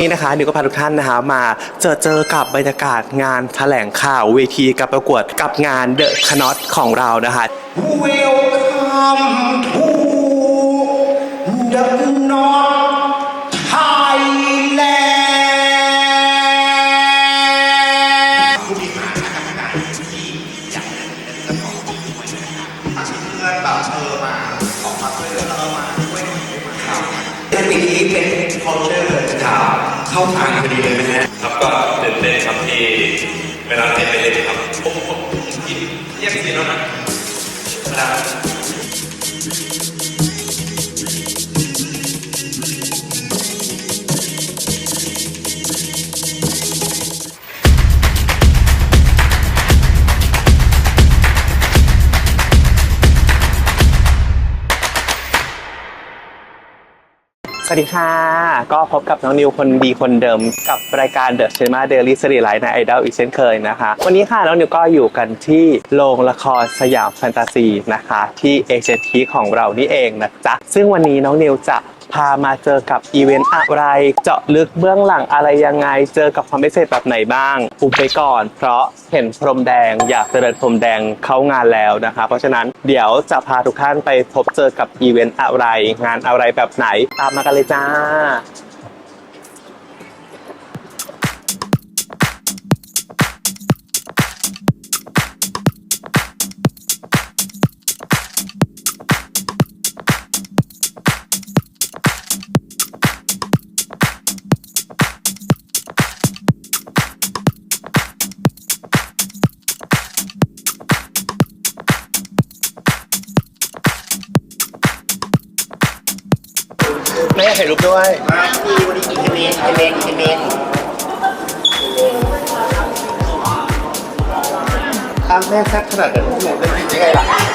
นี่นะคะนิวก็พาทุกท่านนะคะมาเจอเจอกับบรรยากาศงานแถลงข่าวเวทีการประกวดกับงานเดอะคานอตของเรานะคะ Welcome to the North Thailand ผู้บริหารคณะกรรมารที่อยากเป็นเจ้าของทีมด้วกับถ้าเพื่อนแบบเออมาขอความช่วยเหลือแล้วเออมาช่วยหน่อยได้ไหมครับในปีนี้เป็น culture เลยครับเข้าทางพอดีเลยไหมฮะครับก็ตื่นเต้นครับที่เวลาเต้นไปเล่นครับผมผมกินเยี่ยมสิแล้วนะ วัสดีค่ะ ก็พบกับน้องนิวคนดีคนเดิมกับรายการ The Cinema Daily s e r i e s ในไอดอลอีกเช่นเคยนะคะ วันนี้ค่ะน้องนิวก็อยู่กันที่โรงละครสยามแฟนตาซีนะคะ ที่เอเจนทีของเรานี่เองนะจ๊ะ ซึ่งวันนี้น้องนิวจะ พามาเจอกับอีเวนต์อะไร เจาะลึกเบื้องหลังอะไรยังไง เจอกับความพิเศษแบบไหนบ้างอุบไปก่อน เพราะเห็นพรมแดงอยากจะเดินพรมแดงเข้างานแล้วนะคะ เพราะฉะนั้นเดี๋ยวจะพาทุกท่านไปพบเจอกับอีเวนต์อะไร งานอะไรแบบไหนตามมากันเลยจ้า ถ่ายรูปด้วยมาที่วันนี้อีเมนอีเมนอีเมนตามแม่แซ่บขนาดนั้นหนูจะกินยังไงล่ะ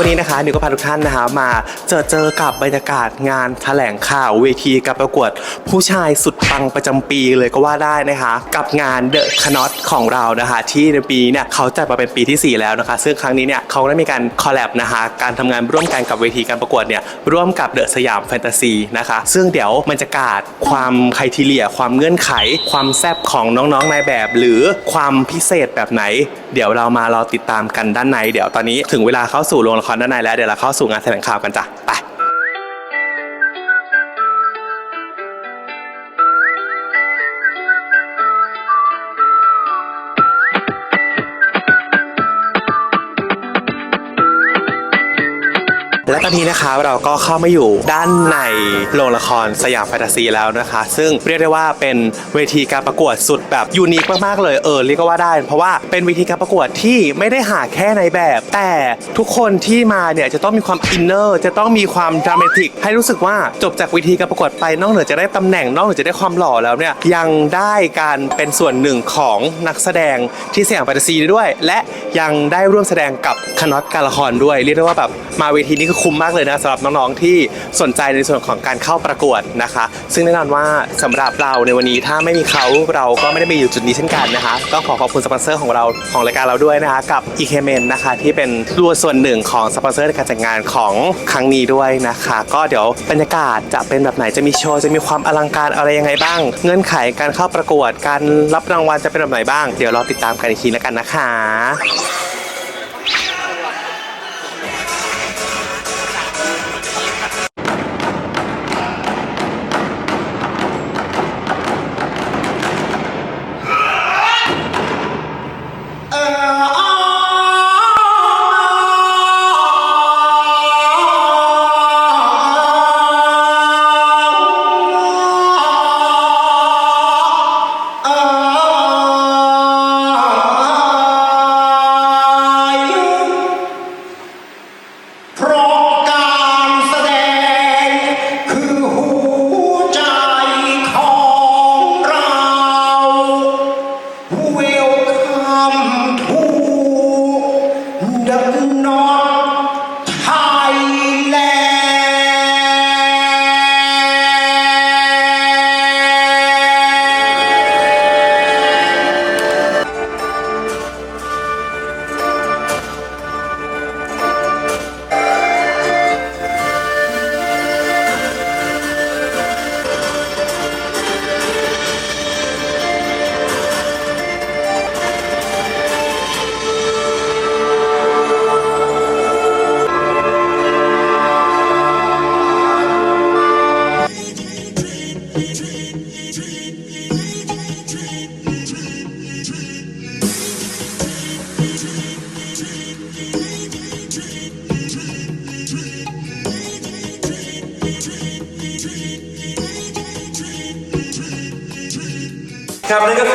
วันนี้นะคะนิวก็พาทุกท่านนะคะมาเจอเจอกับบรรยากาศงานแถลงข่าวเวทีการประกวด ผู้ชายสุดปังประจำปีเลยก็ว่าได้นะคะ กับงานเดอะคานอตของเรานะคะ ที่ในปีเนี่ยเขาจัดมาเป็นปีทีสี่4 แล้วนะคะ ซึ่งครั้งนี้เนี่ยเขาได้มีการคอลแลบนะคะการทำงานร่วมกันกับเวทีการประกวดเนี่ยร่วมกับเดอะสยามแฟนตาซีนะคะซึ่งเดี๋ยวบรรยากาศความไครทีเลีย ความเงื่อนไข ความแซ่บของน้องๆนายแบบ หรือความพิเศษแบบไหน เดี๋ยวเรามารอติดตามกันด้านใน เดี๋ยวตอนนี้ถึงเวลาเข้าสู่โรงละครด้านในแล้วเดี๋ยวเราเข้าสู่งานแถลงข่าวกันจ้ะไป และตอนนี้นะคะเราก็เข้ามาอยู่ด้านในโรงละครสยามแฟนตาซีแล้วนะคะ ซึ่งเรียกได้ว่าเป็นเวทีการประกวดสุดแบบยูนิคมากๆเลยเออเรียกว่าได้ เพราะว่าเป็นเวทีการประกวดที่ไม่ได้หาแค่ในแบบ แต่ทุกคนที่มาเนี่ยจะต้องมีความอินเนอร์จะต้องมีความดรามาติกให้รู้สึกว่าจบจากเวทีการประกวดไปนอกเหนือจะได้ตำแหน่งนอกเหนือจะได้ความหล่อแล้วเนี่ยยังได้การเป็นส่วนหนึ่งของนักแสดงที่สยามแฟนตาซีด้วย และยังได้ร่วมแสดงกับคณะการละครด้วย เรียกได้ว่าแบบมาเวทีนี้คือคุ้มมากเลยนะสำหรับน้องๆที่สนใจในส่วนของการเข้าประกวดนะคะ ซึ่งแน่นอนว่าสำหรับเราในวันนี้ถ้าไม่มีเขาเราก็ไม่ได้มีอยู่จุดนี้เช่นกันนะคะต้องขอขอบคุณสปอนเซอร์ของเราของรายการเราด้วยนะคะกับ e k m e n นะคะที่เป็นตัวส่วนหนึ่งของสปอนเซอร์ในการจัดงานของครั้งนี้ด้วยนะคะ ก็เดี๋ยวบรรยากาศจะเป็นแบบไหนจะมีโชว์จะมีความอลังการอะไรยังไงบ้าง เงื่อนไขการเข้าประกวดการรับรางวัลจะเป็นแบบไหนบ้าง เดี๋ยวเราติดตามกันอีกทีแล้วกันนะคะ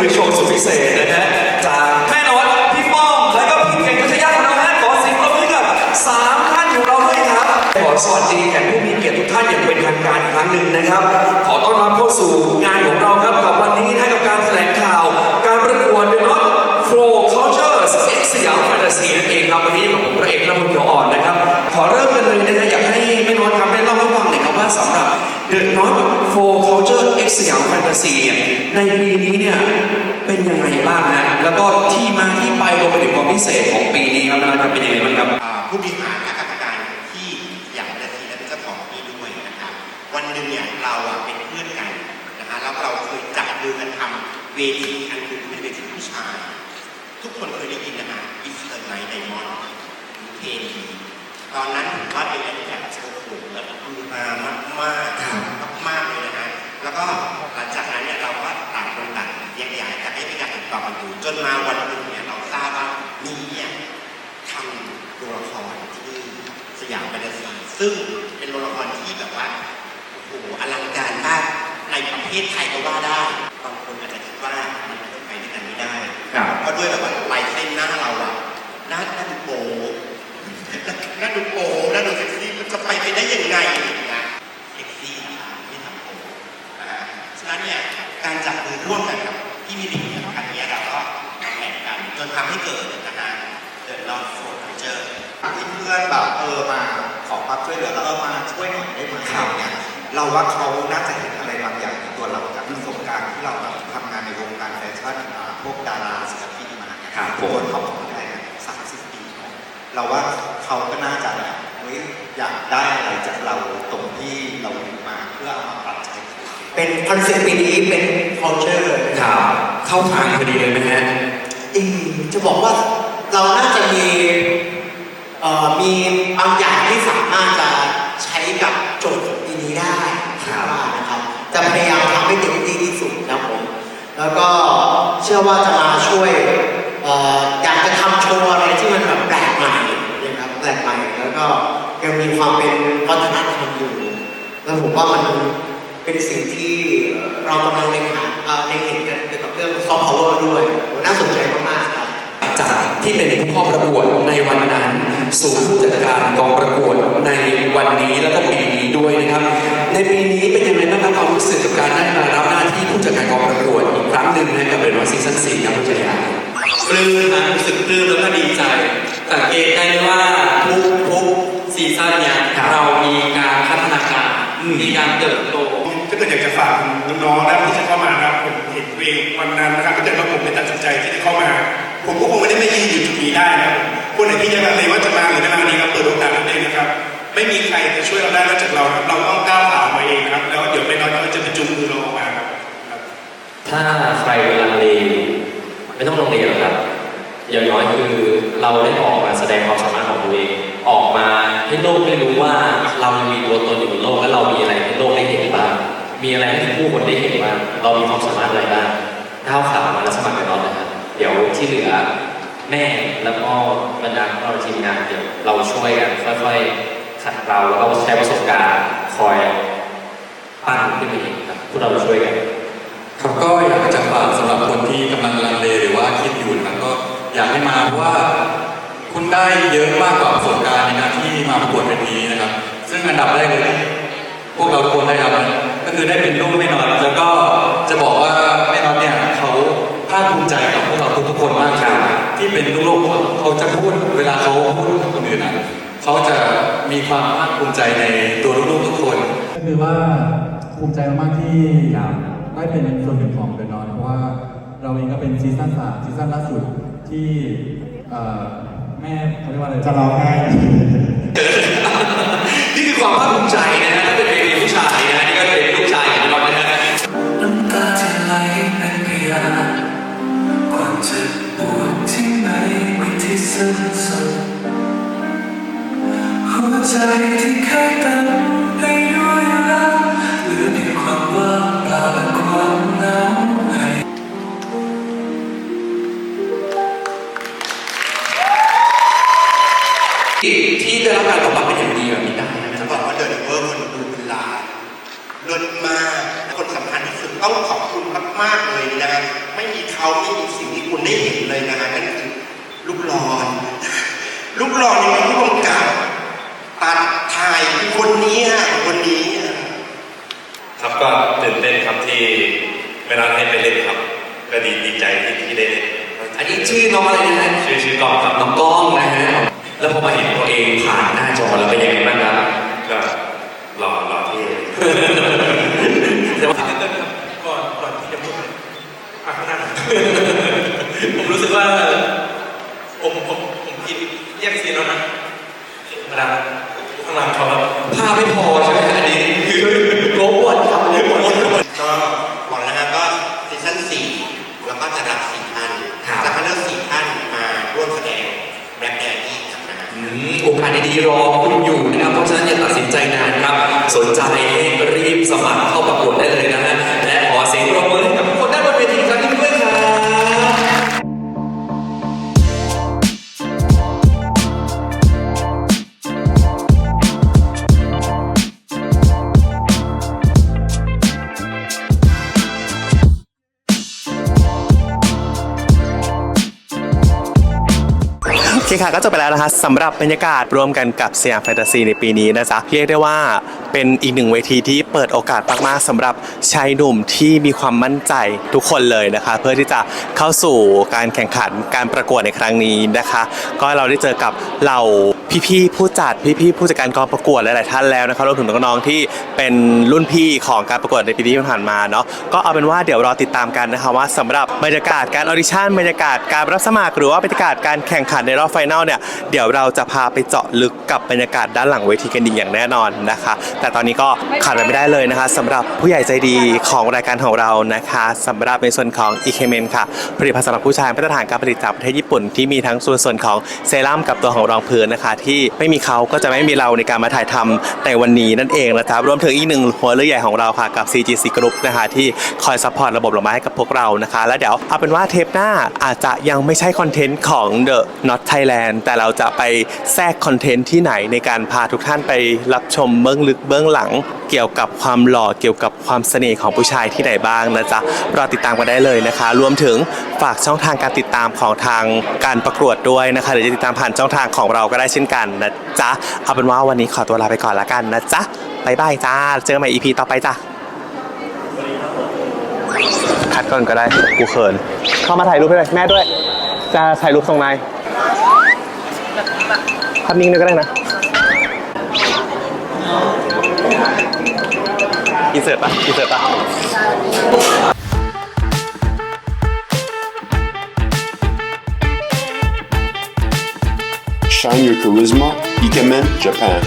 คือโชว์สุดพิเศษนะฮะจากแม่นวัดพี่ป้อมและก็พี่เก่งพัทยาของเราฮะขอเสียงปรบมือกับสามท่านของเราด้วยครับขอสวัสดีแขกผู้มีเกียรติทุกท่านอย่างเป็นทางการอีกครั้งหนึ่งนะครับ ขอต้อนรับเข้าสู่งานของเราครับกับวันนี้นะกับการแถลงข่าว การประกวด The Not Flow Cultures X สยามแฟนตาซีนั่นเองครับวันนี้กับผมพระเอกและพลเขียวอ่อนนะครับ ขอเริ่มกันเลยนะฮะอยากให้แม่น้อยครับได้เล่าให้ฟังหน่อยครับว่าสำหรับ The Not Flow Culture X สยามแฟนตาซีเนี่ยในปีนี้เนี่ยเป็นยังไงบ้างฮะแล้วก็ที่มาที่ไปรวมไปถึงความพิเศษของปีนี้ครับน้อยครับเป็นยังไงบ้างครับผู้บริหารและกรรมการที่อย่างเดซีและเป็นเจ้าของที่ด้วยนะครับวันหนึ่งเนี่ยเราอะเป็นเพื่อนกันนะฮะแล้วเราเคยจับมือกันทำเวทีอันหนึงเป็นเวทีผู้ชาย ทุกคนเคยได้ยินนะฮะอิสเตอร์ไนท์ไดมอนด์เทนตอนนั้นผมว่าเป็น ก็หลังจากนั้นเนี่ยเราก็ต่างคนต่างแยกย้ายกันไม่มีการติดต่อกันอยู่จนมาวันหนึ่งเนี่ยเราทราบว่ามีเนี่ยทำตัวละครที่สยามแฟนตาซีซึ่งเป็นตัวละครที่แบบว่าโอ้โหอลังการมากในประเทศไทยก็ว่าได้บางคนอาจจะคิดว่ามันไปด้วยกันไม่ได้ครับเพราะด้วยแบบว่าลายเส้นหน้าเราอะหน้าหน้าดูโป๊หน้าดูโป๊หน้าดูเซ็กซี่มันจะไปไปได้ยังไงอย่างเงี้ยเซ็กซี่นะคะไม่ทำโป๊นะฮะฉะนั้นเนี่ยการจับมือร่วมกัน กับพี่มิลลิเนี่ยครั้งเนี้เราก็แข่งกันจนทำให้เกิดนะฮะ The Lord for Culture ที่เพื่อนแบบเออมาขอความช่วยเหลือแล้วเออมาช่วยหน่อยได้ไหมอะไรเงี้ยเราว่าเขาน่าจะเห็นอะไรบางอย่างในตัวเราจากประสบการณ์ที่เราทำงานในวงการแฟชั่นพวกดาราศิลปินมาเนี่ยครับทุกคนเขาบอกได้สามสิบปีเนอะเราว่าเขาก็น่าจะแบบเฮ้ยอยากได้อะไรจากเราตรงที่เราอยู่มาเพื่อเอามาปรับใช้เป็นคอนเซ็ปต์ปีนี้เป็น culture เลยครับ เข้าทางพอดีเลยไหมฮะอืมจะบอกว่าเราน่าจะมีมีบางอย่างที่สามารถจะใช้กับโจทย์ของปีนี้ได้ครับว่านะครับจะพยายามทำให้เต็มที่ที่สุดนะผมแล้วก็เชื่อว่าจะมาช่วยออยากจะทำโชว์อะไรที่มันแบบแปลกใหม่นะครับแปลกใหม่แล้วก็ยังมีความเป็นวัฒนธรรมอยู่ แล้วผมว่ามันเป็นสิ่งที่เรากำลังเล็งหาเล็งเห็น ซอฟต์พาวเวอร์ด้วยน่าสนใจมากๆครับจากที่เป็นผู้เข้าประกวดในวันนั้นสู่ผู้จัดการกองประกวดในวันนี้แล้วก็ปีนี้ด้วยนะครับ ในปีนี้เป็นยังไงบ้างครับความรู้สึกกับการได้มารับหน้าที่ผู้จัดการกองประกวดอีกครั้งหนึ่งนะครับเป็นวันซีซั่นสี่ครับผู้จัดการปลื้มนะรู้สึกปลื้มแล้วก็ดีใจสังเกตได้เลยว่าทุกทุกซีซั่นเนี่ยครับเรามีการพัฒนาการอืมมีการเติบโตถ้าเกิดอยากจะฝากน้องๆนะที่จะเข้ามานะครับผมเห็นตัวเองวันนั้นนะครับก็จะว่าผมเป็นตัดสินใจที่จะเข้ามา ผมก็คงไม่ได้ไม่ยืนอยู่จุดนี้ได้นะครับคนไหนที่ยังลังเลว่าจะมาหรือไม่มานี้ครับเปิดโอกาสให้เองนะครับ ไม่มีใครจะช่วยเราได้นอกจากเราเราต้องก้าวขาออกมาเองนะครับ แล้วเดี๋ยวไม่น้อยก็จะเป็นจุงมือเราออกมาครับถ้าใครลังเลไม่ต้องลังเลหรอกครับอย่างน้อยคือเราได้ออกมาแสดงความสามารถของตัวเองออกมาให้โลกได้รู้ว่าเรามีตัวตนอยู่บนโลกและเรามีอะไรให้โลกได้เห็น มีอะไรให้ผู้คนได้เห็นบ้าเรามีความสามารถอะไรบ้างก้าวขามาแล้วสมัครกันเรานะครับ เดี๋ยวที่เหลือแม่แล้วก็บรรดาเราทีมงานเดี๋ยวเราช่วยกันค่อยๆขัดเราแล้วก็ใช้ประสบการณ์คอยปั้นขึ้นมาเองครับพวกเราช่วยกันครับก็อยากจะฝากสำหรับคนที่กำลังลังเลหรือว่าคิดอยู่นะก็อยากให้มาเพราะว่าคุณได้เยอะมากกว่าประสบการณ์ในการที่มาประกวดเวทีนะครับ ซึ่งอันดับแรกเลยพวกเราทุกคนได้รับ คือได้เป็นลูกแม่นอนแล้วก็จะบอกว่าแม่นอนเนี่ยเขาภาคภูมิใจกับพวกเราทุกๆคนมากครับที่เป็นลูกๆเขาจะพูดเวลาเขาพูดกับคนอื่นนะเขาจะมีความภาคภูมิใจในตัวลูกๆทุกคน ก็คือว่าภูมิใจมากๆที่ได้เป็นส่วนหนึ่งของเดอะนอนเพราะว่าเราเองก็เป็นซีซั่นสามซีซั่นล่าสุดที่เอ่อแม่เขาเรียกว่าอะไรจะร้องไห้ นี่คือความภาคภูมิใจนะฮะถ้าเป็น สิ้นสุดหัวใจที่เคยเต็มไปด้วยรักเหลือเพียงความว่างเปล่าและความเหงาให้ที่ได้รับการตอบรับเป็นอย่างดีแบบนี้ได้นะคจะรับบอกว่าเดินเวอร์คนดูเป็นล้านลิศมากคนสำคัญที่สุดต้องขอบคุณมากๆเลยนะไม่มีเขาไม่มีสิ่งที่คุณได้เห็นเลยนะฮะนั่นคือลูกหลอน ลูกหลอนยังเป็นผู้กำกับตัดถ่ายคือคนนี้ฮะคนนี้ฮะครับก็ตื่นเต้นครับที่เวลาให้ไปเล่นครับก็ดีดีใจที่ที่ได้เล่นอันนี้ชื่อน้องอะไรนะฮะชื่อชื่อกล้องครับน้องก้องนะฮะแล้วพอมาเห็นตัวเองผ่านหน้าจอแล้วเป็นยังไงบ้างครับก็รอรอที่แต่ว่าก่อนก่อนที่จะพูดอะข้างหน้าผมรู้สึกว่าผมผมผมกิน แยกซีนแล้วนะมาดามข้างหลังเขาแล้วภาพไม่พอใช่ไหมอันนี้คือโกบวดครับโกบวดก็บอกแล้วนะก็ซีซั่นสี่แล้วก็จะรับสี่ท่านครับจะคัดเลือกสี่ท่านมาร่วมแสดงแบล็คแดนนี่ครับนะอืมโอกาสดีๆรอคุณอยู่นะครับเพราะฉะนั้นอย่าตัดสินใจนานครับ สนใจให้รีบสมัครเข้าประกวดได้เลยนะฮะและขอเสียงปรบมือให้กับ คค่ะก็จบไปแล้วนะคะสำหรับบรรยากาศรวมกันกับสยามแฟนตาซีในปีนี้นะจ๊ะเรียกได้ว่า เป็นอีกหนึ่งเวทีที่เปิดโอกาสมากๆสำหรับชายหนุ่มที่มีความมั่นใจทุกคนเลยนะคะ เพื่อที่จะเข้าสู่การแข่งขันการประกวดในครั้งนี้นะคะ ก็เราได้เจอกับเหล่าพี่ๆผู้จัดพี่ๆผู้จัดการกองประกวดหลายๆท่านแล้วนะคะรวมถึงน้องๆที่เป็นรุ่นพี่ของการประกวดในปีที่ผ่านมาเนาะก็เอาเป็นว่าเดี๋ยวรอติดตามกันนะคะว่าสำหรับบรรยากาศการออดิชั่นบรรยากาศการรับสมัครหรือว่าบรรยากาศการแข่งขันในรอบไฟแนลเนี่ยเดี๋ยวเราจะพาไปเจาะลึกกับบรรยากาศด้านหลังเวทีกันอีอย่างแน่นอนนะคะแต่ตอนนี้ก็ขาดไปไม่ได้เลยนะคะสำหรับผู้ใหญ่ใจดีของรายการของเรานะคะสำหรับในส่วนของอีเคเมนค่ะผลิตภัณฑ์สำหรับผู้ชายมาตรฐานการผลิตจากประเทศญี่ปุ่นที่มีทั้งส่วนส่วนของเซรั่มกับตัวของรองพื้นนะคะ ที่ไม่มีเขาก็จะไม่มีเราในการมาถ่ายทำในวันนี้นั่นเองนะครับรวมถึงอีกหนึ่งหัวเรือใหญ่ของเราค่ะกับ CGC Group นะคะที่คอยซัพพอร์ตระบบดอกไม้ให้กับพวกเรานะคะ แล้วเดี๋ยวเอาเป็นว่าเทปหน้าอาจจะยังไม่ใช่คอนเทนต์ของ The Not Thailand แต่เราจะไปแทรกคอนเทนต์ที่ไหนในการพาทุกท่านไปรับชมเบื้องลึกเบื้องหลังเกี่ยวกับความหล่อเกี่ยวกับความเสน่ห์ของผู้ชายที่ไหนบ้างนะจ๊ะรอติดตามกันได้เลยนะคะ รวมถึงฝากช่องทางการติดตามของทางการประกวดด้วยนะคะหรือจะติดตามผ่านช่องทางของเราก็ได้เช่นกันนะจ๊ะเอาเป็นว่าวันนี้ขอตัวลาไปก่อนละกันนะจ๊ะบายบายจ้าเจอกันใหม่ EP ต่อไปจ้ะคัดก่อนก็ได้กูเขินเข้ามาถ่ายรูปให้เลยแม่ด้วย จะถ่ายรูปทรงนายภาพนิ่งด้วยก็ได้นะ อินเสิร์ตปะอินเสิร์ตปะ Shine your charisma, Ikemen Japan.